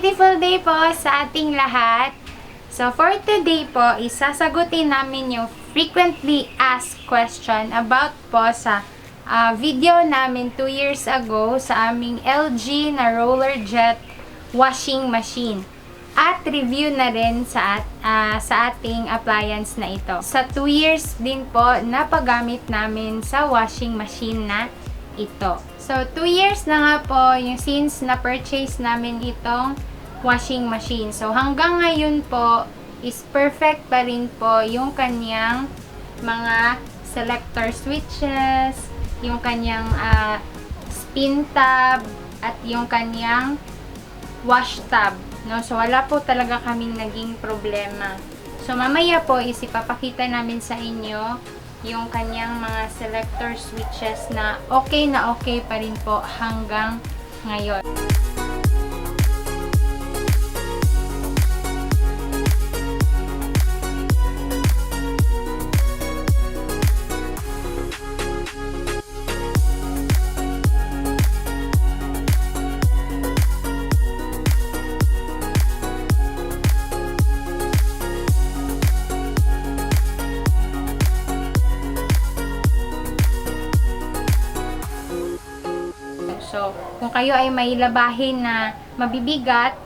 beautiful day po sa ating lahat. So for today po, isasagutin namin yung frequently asked question about po sa ah, video namin 2 years ago sa aming LG na roller jet washing machine. At review na rin sa, at- ah, sa ating appliance na ito. Sa 2 years din po na paggamit namin sa washing machine na ito. So, 2 years na nga po yung since na-purchase namin itong washing machine. So, hanggang ngayon po is perfect pa rin po yung kanyang mga selector switches, yung kanyang ah, spin tab, at yung kanyang wash tab. No? So, wala po talaga kaming naging problema. So, mamaya po is ipapakita namin sa inyo yung kanyang mga selector switches na okay na okay pa rin po hanggang ngayon. So, kung kayo ay may labahin na mabibigat,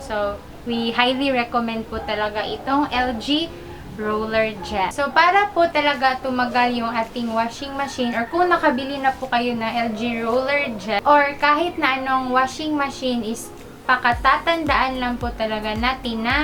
so, we highly recommend po talaga itong LG Roller Jet. So, para po talaga tumagal yung ating washing machine or kung nakabili na po kayo na LG Roller Jet or kahit na anong washing machine is pakatatandaan lang po talaga natin na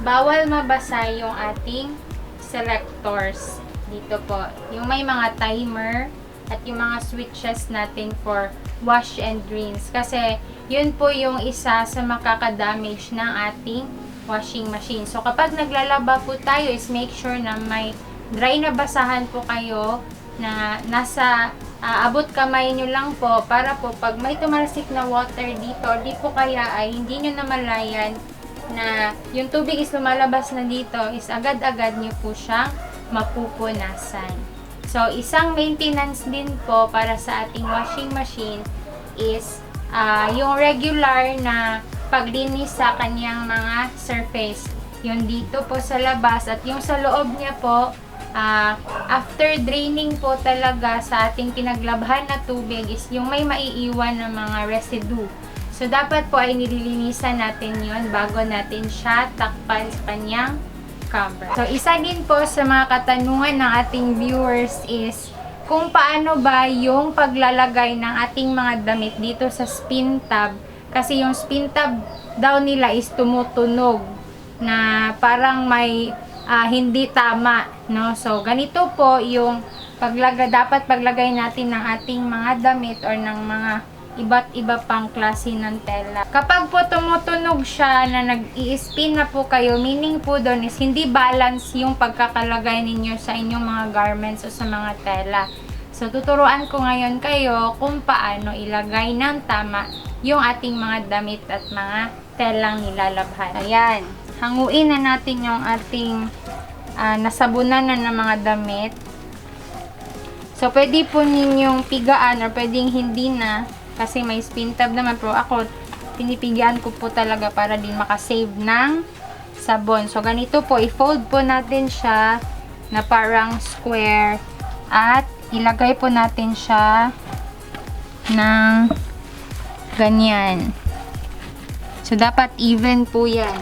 bawal mabasa yung ating selectors dito po. Yung may mga timer at yung mga switches natin for wash and rinse. Kasi yun po yung isa sa makakadamage ng ating washing machine. So kapag naglalaba po tayo is make sure na may dry na basahan po kayo na nasa ah, abot kamay nyo lang po para po pag may tumalsik na water dito, di po kaya ay hindi nyo namalayan na yung tubig is lumalabas na dito is agad-agad nyo po siyang mapupunasan. So, isang maintenance din po para sa ating washing machine is ah, yung regular na paglinis sa kanyang mga surface. Yung dito po sa labas at yung sa loob niya po, ah, after draining po talaga sa ating pinaglabhan na tubig is yung may maiiwan na mga residue. So, dapat po ay nililinisan natin yon bago natin siya takpan sa kanyang cover. So, isa din po sa mga katanungan ng ating viewers is kung paano ba yung paglalagay ng ating mga damit dito sa spin tab. Kasi yung spin tab daw nila is tumutunog na parang may ah, hindi tama, no? So, ganito po yung paglagay, dapat paglagay natin ng ating mga damit or ng mga iba't iba pang klase ng tela. Kapag po tumutunog siya na nag-i-spin na po kayo, meaning po doon is hindi balance yung pagkakalagay ninyo sa inyong mga garments o sa mga tela. So, tuturuan ko ngayon kayo kung paano ilagay ng tama yung ating mga damit at mga telang nilalabhan. Ayan. Hanguin na natin yung ating ah, nasabunan na ng mga damit. So, pwede po ninyong pigaan or pwedeng hindi na kasi may spin tab naman. Pero ako, pinipigaan ko po talaga para din makasave ng sabon. So, ganito po, i-fold po natin siya na parang square at ilagay po natin siya ng ganyan. So, dapat even po yan.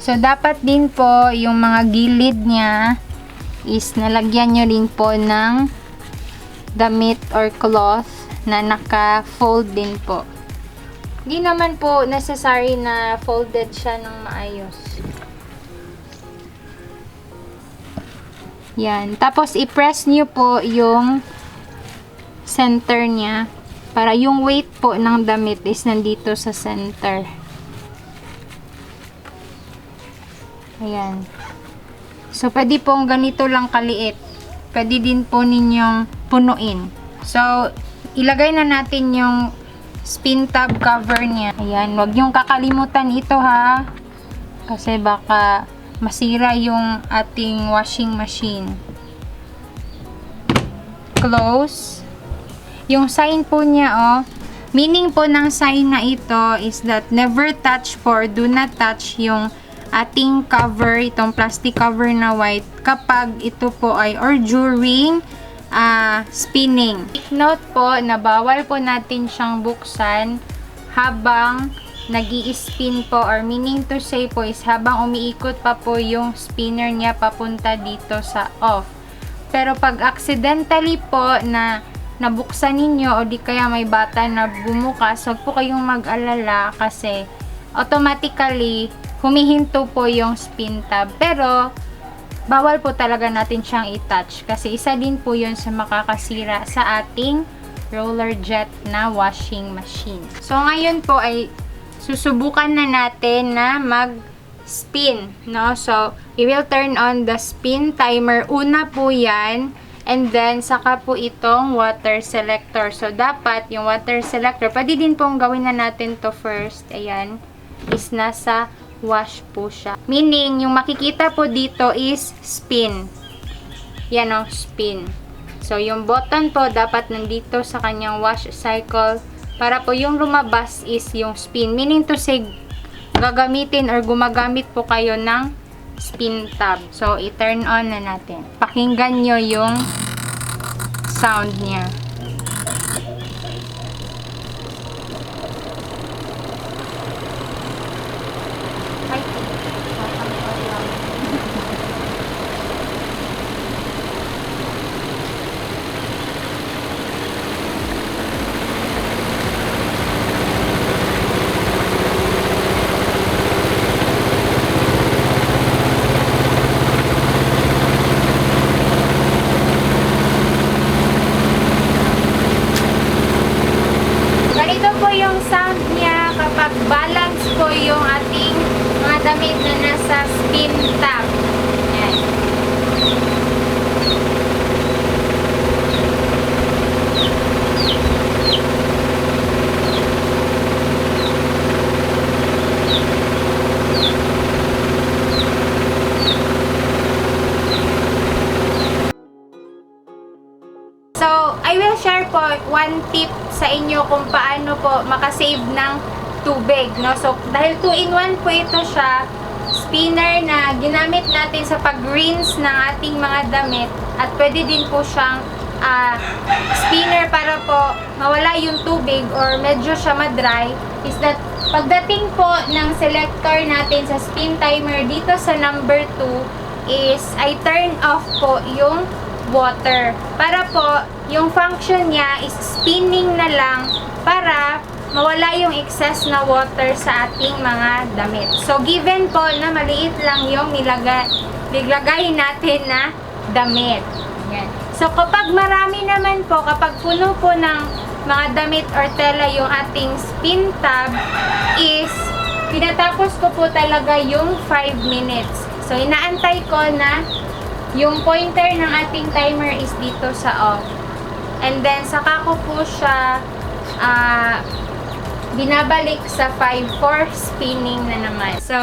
So, dapat din po yung mga gilid niya is nalagyan nyo rin po ng damit or cloth na naka-fold din po. Hindi naman po necessary na folded siya ng maayos. Yan. Tapos, i-press nyo po yung center niya para yung weight po ng damit is nandito sa center. Ayan. So, pwede pong ganito lang kaliit. Pwede din po ninyong punuin. So, ilagay na natin yung spin tab cover niya. Ayan. Huwag yung kakalimutan ito ha. Kasi baka masira yung ating washing machine. Close. Yung sign po niya, oh, Meaning po ng sign na ito is that never touch po or do not touch yung ating cover, itong plastic cover na white kapag ito po ay or during ah, spinning. Take note po na bawal po natin siyang buksan habang nag spin po or meaning to say po is habang umiikot pa po yung spinner niya papunta dito sa off. Pero pag accidentally po na nabuksan ninyo o di kaya may bata na bumukas, huwag po kayong mag-alala kasi automatically humihinto po yung spin tab. Pero bawal po talaga natin siyang i-touch kasi isa din po yun sa makakasira sa ating roller jet na washing machine. So ngayon po ay susubukan na natin na mag-spin, no? So, we will turn on the spin timer. Una po yan. And then, saka po itong water selector. So, dapat yung water selector, pwede din pong gawin na natin to first. Ayan. Is nasa wash po siya. Meaning, yung makikita po dito is spin. Yan o, spin. So, yung button po dapat nandito sa kanyang wash cycle para po yung lumabas is yung spin. Meaning to say, gagamitin or gumagamit po kayo ng spin tab. So, i-turn on na natin. Pakinggan nyo yung sound niya. Ay, tatangkal lang. Ganito po yung sound niya kapag balance po yung ating damit na nasa spin tab. So, I will share po one tip sa inyo kung paano po makasave ng tubig, no? So, dahil 2-in-1 po ito siya, spinner na ginamit natin sa pag-rinse ng ating mga damit at pwede din po siyang ah, spinner para po mawala yung tubig or medyo siya madry is that pagdating po ng selector natin sa spin timer dito sa number 2 is I turn off po yung water. Para po, yung function niya is spinning na lang para mawala yung excess na water sa ating mga damit. So, given po na maliit lang yung nilagay, nilagay natin na damit. Yan. So, kapag marami naman po, kapag puno po ng mga damit or tela yung ating spin tab is tinatapos ko po talaga yung 5 minutes. So, inaantay ko na yung pointer ng ating timer is dito sa off. And then, saka ko po siya ah, binabalik sa 5 for spinning na naman. So,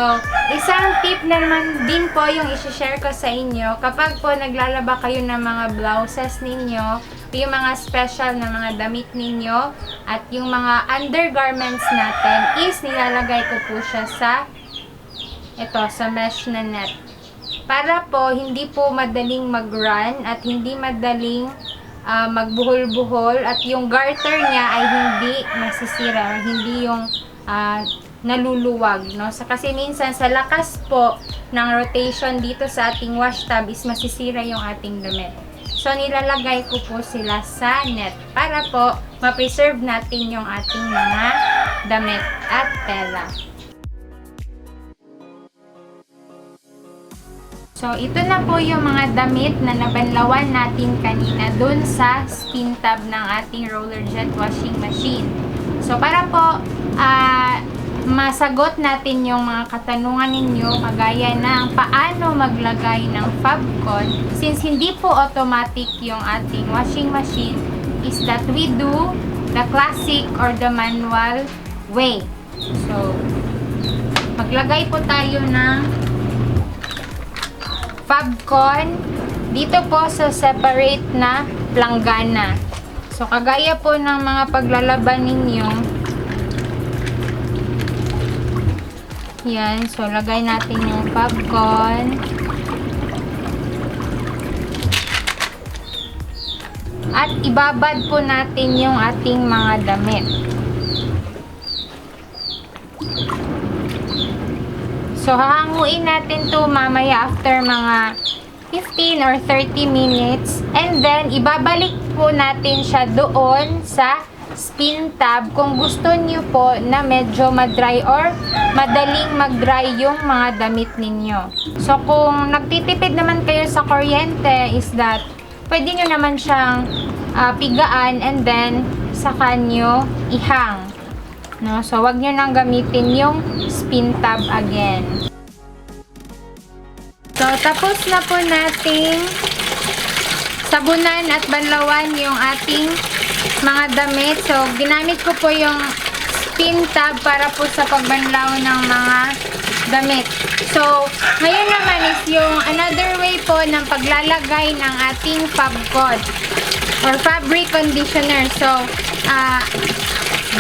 isang tip na naman din po yung isi-share ko sa inyo kapag po naglalaba kayo ng mga blouses ninyo, yung mga special na mga damit ninyo, at yung mga undergarments natin is nilalagay ko po siya sa ito, sa mesh na net para po hindi po madaling mag-run at hindi madaling ah, magbuhol-buhol at yung garter niya ay hindi nasisira, hindi yung ah, naluluwag, no? So, kasi minsan sa lakas po ng rotation dito sa ating wash tub is masisira yung ating damit. So, nilalagay ko po sila sa net para po ma-preserve natin yung ating mga damit at tela. So, ito na po yung mga damit na nabanlawan natin kanina dun sa spin tab ng ating roller jet washing machine. So, para po ah, masagot natin yung mga katanungan ninyo kagaya ng paano maglagay ng Fabcon since hindi po automatic yung ating washing machine is that we do the classic or the manual way. So, maglagay po tayo ng Fabcon dito po sa separate na planggana. So, kagaya po ng mga paglalaban ninyo. Yan. So, lagay natin yung Fabcon. At ibabad po natin yung ating mga damit. So, hahanguin natin to mamaya after mga 15 or 30 minutes. And then, ibabalik po natin siya doon sa spin tab kung gusto niyo po na medyo madry or madaling mag-dry yung mga damit ninyo. So, kung nagtitipid naman kayo sa kuryente is that pwede nyo naman siyang ah, pigaan and then saka nyo ihang. No? So, wag nyo nang gamitin yung spin tab again. So, tapos na po nating sabunan at banlawan yung ating mga damit. So, ginamit ko po yung spin tab para po sa pagbanlaw ng mga damit. So, ngayon naman is yung another way po ng paglalagay ng ating fabcon or fabric conditioner. So, ah,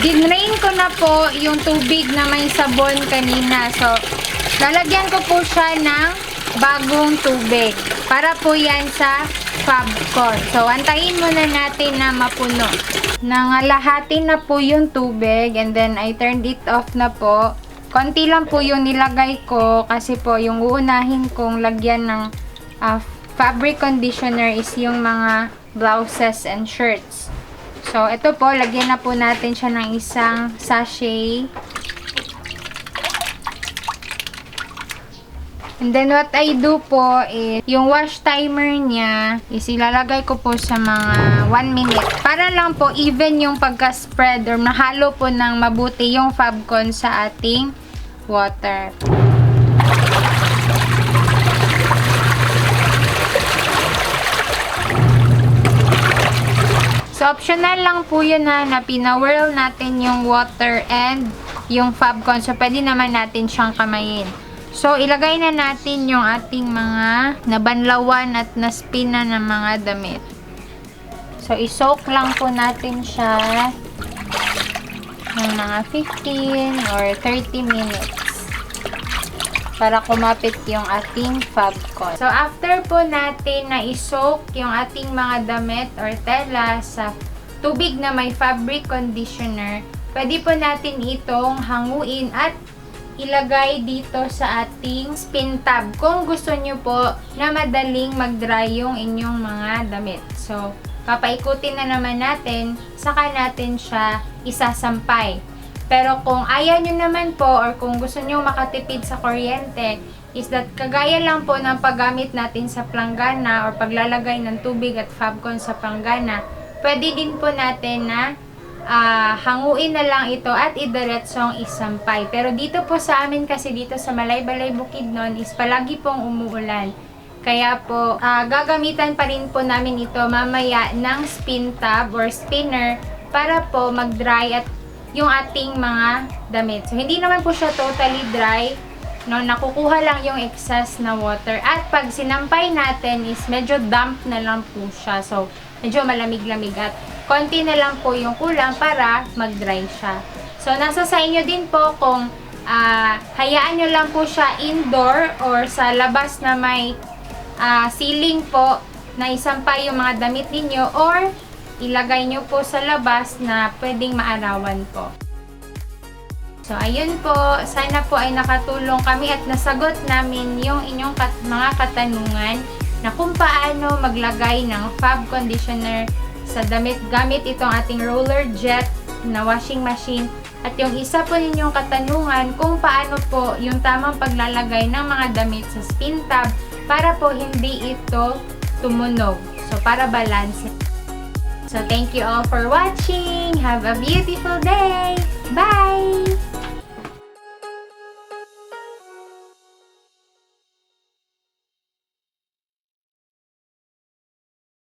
dinrain ko na po yung tubig na may sabon kanina. So, lalagyan ko po siya ng bagong tubig. Para po yan sa Fabcon. So, antayin muna natin na mapuno. Nangalahati na po yung tubig and then I turned it off na po. Konti lang po yung nilagay ko kasi po yung uunahin kong lagyan ng ah, fabric conditioner is yung mga blouses and shirts. So, ito po, lagyan na po natin siya ng isang sachet. And then, what I do po is, yung wash timer niya, is ilalagay ko po sa mga 1 minute. Para lang po, even yung pagka-spread or nahalo po ng mabuti yung Fabcon sa ating water. Optional lang po yun na, na pinawhirl natin yung water and yung Fabcon. So, pwede naman natin siyang kamayin. So, ilagay na natin yung ating mga nabanlawan at naspina ng mga damit. So, isoak lang po natin siya ng mga 15 or 30 minutes para kumapit yung ating Fabcon. So, after po natin na isoak yung ating mga damit or tela sa tubig na may fabric conditioner, pwede po natin itong hanguin at ilagay dito sa ating spin tab kung gusto nyo po na madaling mag-dry yung inyong mga damit. So, papaikutin na naman natin, saka natin siya isasampay. Pero kung ayaw nyo naman po or kung gusto nyo makatipid sa kuryente, is that kagaya lang po ng paggamit natin sa planggana or paglalagay ng tubig at Fabcon sa planggana, pwede din po natin na ah, hanguin na lang ito at idiretsong isampay. Pero dito po sa amin kasi dito sa Malaybalay Bukidnon is palagi pong umuulan. Kaya po, ah, gagamitan pa rin po namin ito mamaya ng spin tab or spinner para po mag-dry at yung ating mga damit. So, hindi naman po siya totally dry. No, nakukuha lang yung excess na water. At pag sinampay natin is medyo damp na lang po siya. So, medyo malamig-lamig at konti na lang po yung kulang para mag-dry siya. So, nasa sa inyo din po kung ah, hayaan nyo lang po siya indoor or sa labas na may ah, ceiling po na isampay yung mga damit ninyo or ilagay nyo po sa labas na pwedeng maarawan po. So, ayun po. Sana po ay nakatulong kami at nasagot namin yung inyong kat- mga katanungan na kung paano maglagay ng fab conditioner sa damit gamit itong ating roller jet na washing machine. At yung isa po ninyong katanungan kung paano po yung tamang paglalagay ng mga damit sa spin tab para po hindi ito tumunog. So, para balance. So, thank you all for watching. Have a beautiful day. Bye!